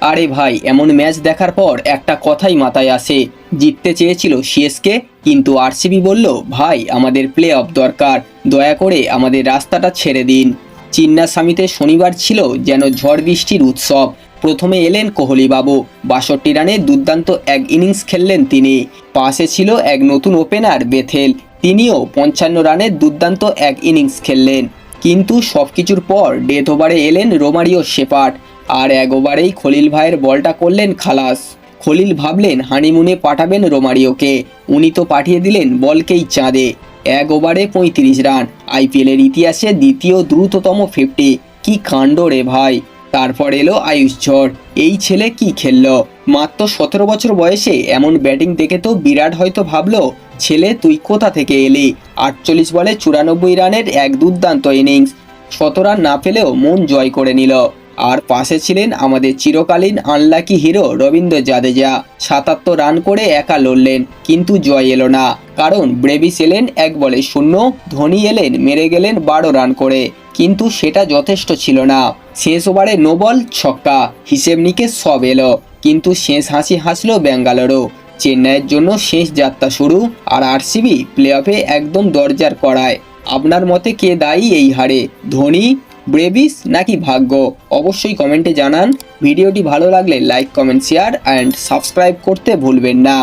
আরে ভাই, এমন ম্যাচ দেখার পর একটা কথাই মাথায় আসে। জিততে চেয়েছিল সিএসকে, কিন্তু আরসিবি বলল, ভাই, আমাদের প্লে অফ দরকার। দয়া করে আমাদের রাস্তাটা ছেড়ে দিন। চিন্নাস্বামীতে শনিবার ছিল যেন ঝড় বৃষ্টির উৎসব। প্রথমে এলেন কোহলি বাবু বাষট্টি রানে দুর্দান্ত এক ইনিংস খেললেন তিনি। পাশে ছিল এক নতুন ওপেনার বেথেল। তিনিও পঞ্চান্ন রানের দুর্দান্ত এক ইনিংস খেললেন। কিন্তু সব কিছুর পর ডেথ ওভারে এলেন রোমারিও শেপার্ট আর এক ওভারেই খলিল ভাইয়ের বলটা করলেন খালাস। খলিল ভাবলেন, হানিমুনে পাঠাবেন রোমারিওকে। উনি তো পাঠিয়ে দিলেন বলকেই চাঁদে। এক ওভারে পঁয়ত্রিশ রান। আইপিএলের ইতিহাসে দ্বিতীয় দ্রুততম ফিফটি। কি কাণ্ড রে ভাই। তারপর এলো আয়ুষ ঝড়। এই ছেলে কি খেললো? মাত্র সতেরো বছর বয়সে এমন ব্যাটিং দেখে তো বিরাট হয়তো ভাবলো, ছেলে, তুই কোথা থেকে এলি? আটচল্লিশ বলে চুরানব্বই রানের এক দুর্দান্ত ইনিংস। শত রান না পেলেও মন জয় করে নিল। আর পাশে ছিলেন আমাদের চিরকালীন আনলাকি হিরো রবীন্দ্র জাদেজা। সাতাত্তর রান করে একা লড়লেন, কিন্তু জয় এলো না। কারণ ব্রেভিস এলেন এক বলে শূন্য, ধোনি এলেন, মেরে গেলেন বারো রান করে। কিন্তু সেটা যথেষ্ট ছিল না। শেষ ওভারে নো বল ছক্কা, হিসেব নিকে সব এলো। কিন্তু শেষ হাসি হাসলো ব্যাঙ্গালোরও। চেন্নাইয়ের জন্য শেষ যাত্রা শুরু, আর আরসিবি প্লে অফে একদম দরজার করায় আপনার মতে কে দায়ী এই হারে, ধোনি ব্রেভিস নাকি ভাগ্য? অবশ্যই কমেন্টে জানান। ভিডিওটি ভালো লাগলে like, comment, share and subscribe করতে ভুলবেন না।